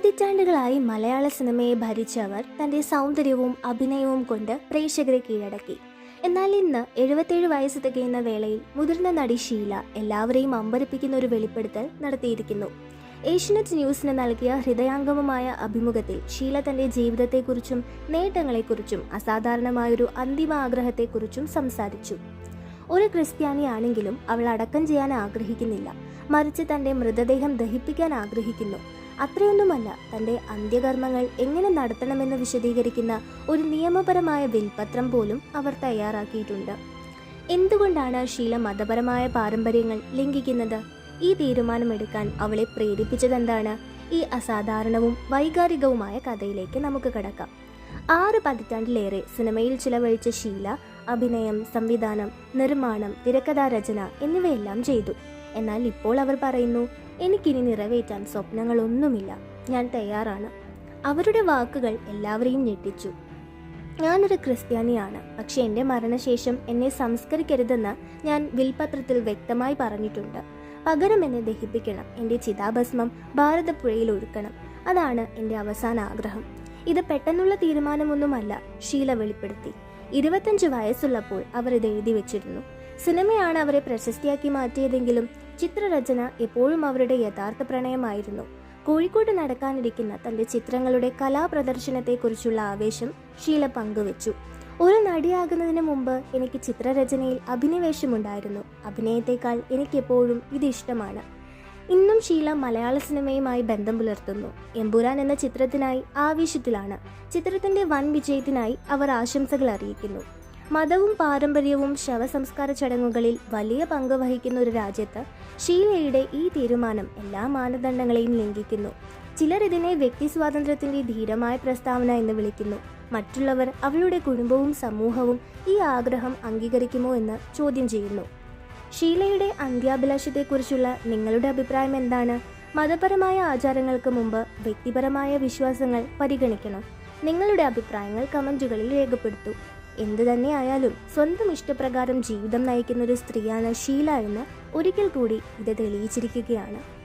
പതിറ്റാണ്ടുകളായി മലയാള സിനിമയെ ഭരിച്ച അവർ തന്റെ സൗന്ദര്യവും അഭിനയവും കൊണ്ട് പ്രേക്ഷകരെ കീഴടക്കി. എന്നാൽ ഇന്ന് എഴുപത്തേഴ് വയസ്സ് തികയുന്ന വേളയിൽ മുതിർന്ന നടി ഷീല എല്ലാവരെയും അമ്പരപ്പിക്കുന്ന ഒരു വെളിപ്പെടുത്തൽ നടത്തിയിരിക്കുന്നു. ഏഷ്യനെറ്റ് ന്യൂസിന് നൽകിയ ഹൃദയാംഗമമായ അഭിമുഖത്തിൽ ഷീല തന്റെ ജീവിതത്തെക്കുറിച്ചും നേട്ടങ്ങളെക്കുറിച്ചും അസാധാരണമായൊരു അന്തിമ ആഗ്രഹത്തെക്കുറിച്ചും സംസാരിച്ചു. ഒരു ക്രിസ്ത്യാനിയാണെങ്കിലും അവൾ അടക്കം ചെയ്യാൻ ആഗ്രഹിക്കുന്നില്ല. മറിച്ച് തന്റെ മൃതദേഹം ദഹിപ്പിക്കാൻ ആഗ്രഹിക്കുന്നു. അത്രയൊന്നുമല്ല തന്റെ അന്ത്യകർമ്മങ്ങൾ എങ്ങനെ നടത്തണമെന്ന് വിശദീകരിക്കുന്ന ഒരു നിയമപരമായ വിൽപത്രം പോലും അവർ തയ്യാറാക്കിയിട്ടുണ്ട്. എന്തുകൊണ്ടാണ് ശീല മതപരമായ പാരമ്പര്യങ്ങൾ ലംഘിക്കുന്നത്? ഈ തീരുമാനമെടുക്കാൻ അവളെ പ്രേരിപ്പിച്ചതെന്താണ്? ഈ അസാധാരണവും വൈകാരികവുമായ കഥയിലേക്ക് നമുക്ക് കടക്കാം. ആറ് പതിറ്റാണ്ടിലേറെ സിനിമയിൽ ചിലവഴിച്ച ശീല അഭിനയം സംവിധാനം നിർമ്മാണം തിരക്കഥാരചന എന്നിവയെല്ലാം ചെയ്തു. എന്നാൽ ഇപ്പോൾ അവർ പറയുന്നു എനിക്കിനി നിറവേറ്റാൻ സ്വപ്നങ്ങളൊന്നുമില്ല. ഞാൻ തയ്യാറാണ്. അവരുടെ വാക്കുകൾ എല്ലാവരെയും ഞെട്ടിച്ചു. ഞാനൊരു ക്രിസ്ത്യാനിയാണ്. പക്ഷെ എന്റെ മരണശേഷം എന്നെ സംസ്കരിക്കരുതെന്ന് ഞാൻ വിൽപത്രത്തിൽ വ്യക്തമായി പറഞ്ഞിട്ടുണ്ട്. പകരം എന്നെ ദഹിപ്പിക്കണം. എന്റെ ചിതാഭസ്മം ഭാരതപ്പുഴയിൽ ഒഴുക്കണം അതാണ് എന്റെ അവസാന ആഗ്രഹം. ഇത് പെട്ടെന്നുള്ള തീരുമാനമൊന്നുമല്ല ഷീല വെളിപ്പെടുത്തി. ഇരുപത്തഞ്ച് വയസ്സുള്ളപ്പോൾ അവർ ഇത് എഴുതി വെച്ചിരുന്നു. സിനിമയാണ് അവരെ പ്രശസ്തിയാക്കി മാറ്റിയതെങ്കിലും ചിത്രരചന എപ്പോഴും അവരുടെ യഥാർത്ഥ പ്രണയമായിരുന്നു. കോഴിക്കോട് നടക്കാനിരിക്കുന്ന തന്റെ ചിത്രങ്ങളുടെ കലാപ്രദർശനത്തെക്കുറിച്ചുള്ള ആവേശം ഷീല പങ്കുവച്ചു. ഒരു നടിയാകുന്നതിന് മുമ്പ് എനിക്ക് ചിത്രരചനയിൽ അഭിനിവേശമുണ്ടായിരുന്നു. അഭിനയത്തെക്കാൾ എനിക്കെപ്പോഴും ഇത് ഇഷ്ടമാണ്. ഇന്നും ഷീല മലയാള സിനിമയുമായി ബന്ധം പുലർത്തുന്നു. എമ്പുരാൻ എന്ന ചിത്രത്തിനായി ആവേശത്തിലാണ്. ചിത്രത്തിന്റെ വൻ വിജയത്തിനായി അവർ ആശംസകൾ അറിയിക്കുന്നു. മതവും പാരമ്പര്യവും ശവസംസ്കാര ചടങ്ങുകളിൽ വലിയ പങ്ക് വഹിക്കുന്ന ഒരു രാജ്യത്ത് ഷീലയുടെ ഈ തീരുമാനം എല്ലാ മാനദണ്ഡങ്ങളെയും ലംഘിക്കുന്നു. ചിലർ ഇതിനെ വ്യക്തി സ്വാതന്ത്ര്യത്തിന്റെ ധീരമായ പ്രസ്താവന എന്ന് വിളിക്കുന്നു. മറ്റുള്ളവർ അവളുടെ കുടുംബവും സമൂഹവും ഈ ആഗ്രഹം അംഗീകരിക്കുമോ എന്ന് ചോദ്യം ചെയ്യുന്നു. ഷീലയുടെ അന്ത്യാഭിലാഷത്തെക്കുറിച്ചുള്ള നിങ്ങളുടെ അഭിപ്രായം എന്താണ്? മതപരമായ ആചാരങ്ങൾക്ക് മുമ്പ് വ്യക്തിപരമായ വിശ്വാസങ്ങൾ പരിഗണിക്കണം. നിങ്ങളുടെ അഭിപ്രായങ്ങൾ കമന്റുകളിൽ രേഖപ്പെടുത്തൂ. എന്തു തന്നെയായാലും സ്വന്തം ഇഷ്ടപ്രകാരം ജീവിതം നയിക്കുന്ന ഒരു സ്ത്രീയാണ് ഷീല എന്ന് ഒരിക്കൽ കൂടി ഇത് തെളിയിച്ചിരിക്കുകയാണ്.